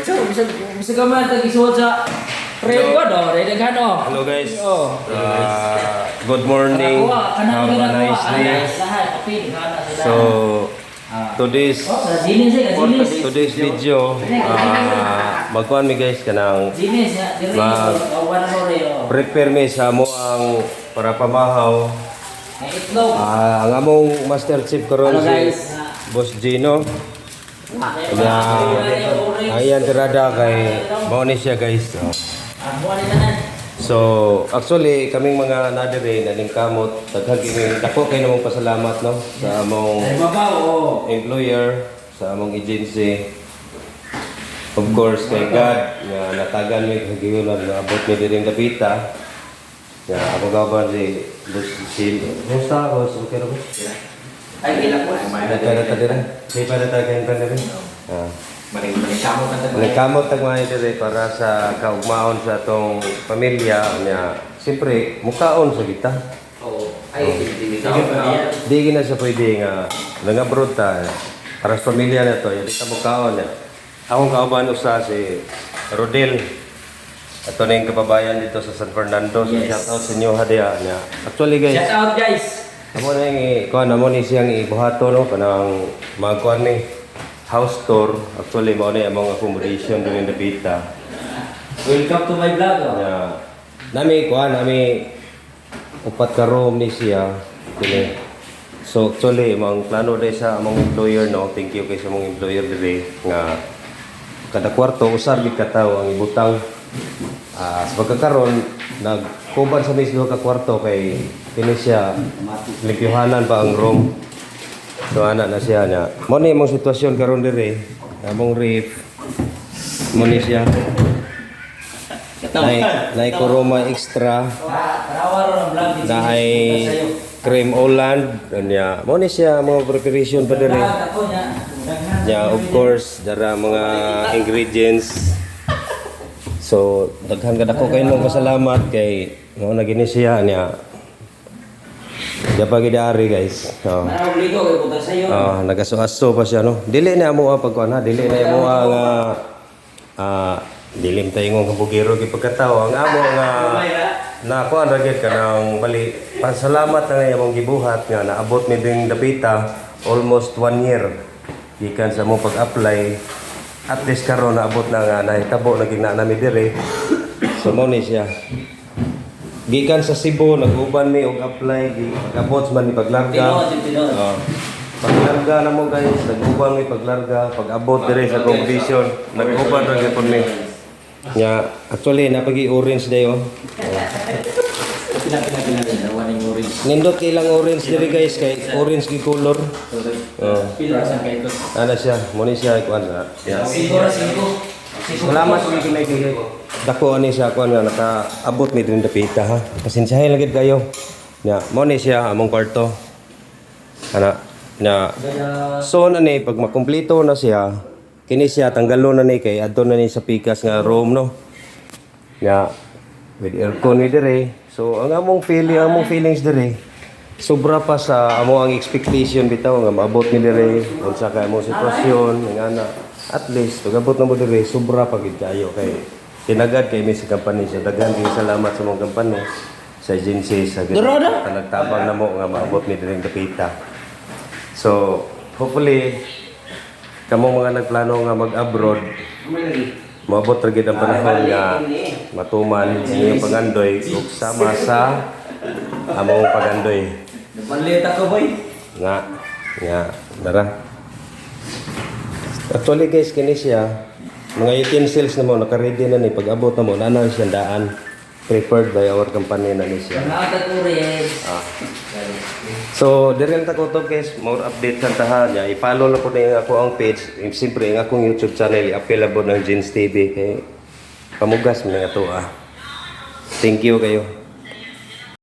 So, bisa bisa ka man tag isuot sa Red ko do, red gano. Hello guys. Oh. Uh, good morning. Have a nice day. So, today's Oh, eh, today's video, uh, magkuhan mi guys kanang Mag- awan mo reyo. prepare mi sa mo ang para pamahaw. Ah, ang among master chef karon si. Boss Gino. Na ayan tirada kay mao ni siya guys. Tanan. So, actually, kaming mga nadire na kamot, daghang kini dako kay namong pasalamat no sa among employer, sa among agency. Of course, kay God, nga natagan mi kagiunan nga abot mi diring dapita. Nga ako gaban si Boss si Musta boss, okay ra boss? Ay gila ko. Nagkara ta dira. Di pa ta kay pa dira. Ah. Maring-maring kamo kan Nagkamot tag mga dire para sa kaugmaon sa atong pamilya niya. Siyempre, mukaon sa kita. Oh, ay hindi Di gina siya pwede nga nang-abroad ta. Para sa pamilya na to, hindi ta mukaon niya. Akong kauban usa si Rodel. Ato na yung kababayan dito sa San Fernando. So, Yes. shout out sa inyo hadiya niya. Actually guys, Shout out guys. Amo na yung i- kuha na mo ni siyang ibuhato no kanang magkuha ni house tour. Actually mo na yung mga accommodation doon in Davita. Welcome to my vlog. oh. Nami kuha nami upat ka room ni siya. Kini. So actually mang plano day sa among employer no. Thank you kay sa among employer dire nga kada kwarto usar gid kataw ang ibutang. Ah, sa pagkakaroon nagkuban sa mismo ka kwarto kay kini siya limpyuhanan pa ang room. So ana na siya na. Mo ni imong sitwasyon karon dire. Among ref. Mo ni siya. Nay, nay kuroma extra. Tarawar ng vlog din. Na ay cream Holland. Kanya, mo ni siya mga preparation pa. Ako niya. Yeah, of course, dara mga ingredients. So, daghan ka dako kayo mong pasalamat kay mo na gini siya niya. Diya pa gidari guys. Oh. Mara obligo kay puta sayo. Ah, nagaso-aso pa siya no. Dili na mo ang pagkuan ha, dili na mo ang ah ah, dilim tayo ngong kabugiro gi pagkatao. Ang amo nga na kuan ra gyud kanang bali pasalamat na nga imong gibuhat nga naabot mi ding dapita almost one year gikan sa mo pag-apply at least karon naabot na nga nahitabo na gina nami dire so mo ni siya gikan sa Cebu nag-uban mi og apply gi abot man ni paglarga Tinod. Oh. Paglarga na mo guys, nag-uban may paglarga, pag-abot dire sa competition, nag-uban ra gyud mi. Nya, actually napagi orange dayo. Orange. Nindot ilang orange dire guys kay orange gi color. Oh. Kay. Ana siya, mo ni siya kuan siguro. Salamat sa kinay kay Dako ani siya kuan nga nakaabot mi din dapita ha. Pasensyahin lang gid kayo. Nya, mo ni siya among kwarto. Ana, nya So na ni pag makumpleto na siya, kini siya tanggalo na ni kay adto na ni sa pikas nga room no. Ya with aircon ni dire. So ang among feeling, among feelings dire sobra pa sa amo ang expectation bitaw nga maabot ni dire unsa kay among sitwasyon nga na at least pag abot na mo dire sobra pa gid kayo kay tinagad kay mi sa company sa daghan kay salamat sa mong company sa agency sa Doroda? nagtabang na mo nga maabot ni dire dapita. So, hopefully, kamong mga nagplano nga mag-abroad, maabot ra gid ang panahon nga matuman ang iyong pagandoy ug sama sa among pagandoy Napalit ako boy. nga nga dara. Actually guys, kini siya mga utensils na mo naka-ready na ni pag-abot na mo na na siya daan prepared by our company na ni siya. Ah. So, direl ta ko to guys, more update sa tahan niya. I-follow na ko na yung ako ang page. Eh, Siyempre, yung akong YouTube channel, available ng Jeans TV. Kay pamugas mo na ito ah. Thank you kayo.